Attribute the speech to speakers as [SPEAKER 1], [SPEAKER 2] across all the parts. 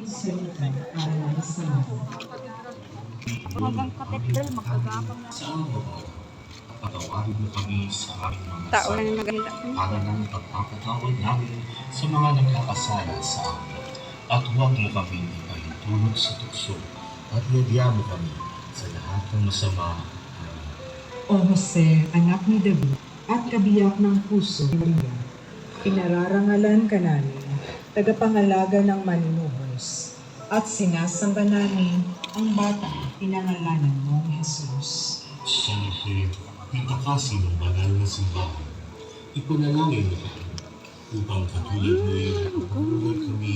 [SPEAKER 1] salita para maisalita.
[SPEAKER 2] Hanggang katedral, magkagapang na.
[SPEAKER 3] Sa patawarin mo kami sa aming mga
[SPEAKER 2] Tao yung maganda.
[SPEAKER 3] para ng pagpapatawad namin sa mga nagkakasala sa amin. At huwag mo kami ipahintulot sa tukso at nagya mo kami sa lahat ng masama.
[SPEAKER 1] O Jose, anak ni David, at kabiyak ng puso ni Maria, pinararangalan ka namin, tagapangalaga ng maninuhos, at sinasamba namin ang batang pinangalanan mong Jesus.
[SPEAKER 3] Siya na kayo, itakasin ng banal na simbahan. Ipanalangin mo kami upang katulad mo yung pagkakulay kami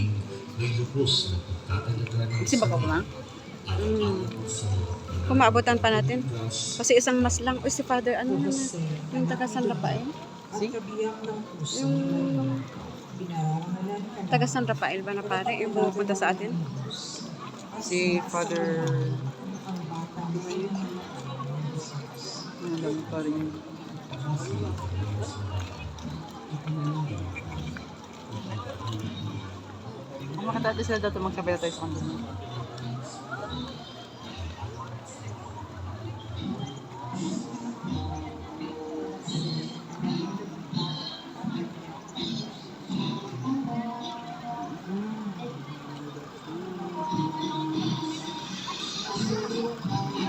[SPEAKER 3] may lubos na pagtatalaga ng
[SPEAKER 2] Simba ka ba?
[SPEAKER 3] Araw-araw sa
[SPEAKER 2] Kumaabutan pa natin. Kasi isang mas lang. Uy, si Father, ano naman? Yung taga San
[SPEAKER 1] ng puso
[SPEAKER 2] Yung
[SPEAKER 1] ni Maria, pinararangalan ka namin,
[SPEAKER 2] taga San Rafael ba na pare? Yung pumupunta sa atin? Si Father... Ano pa rin?
[SPEAKER 4] Kung makatati sila dito, magkabila tayo sa kanila. Mm-hmm.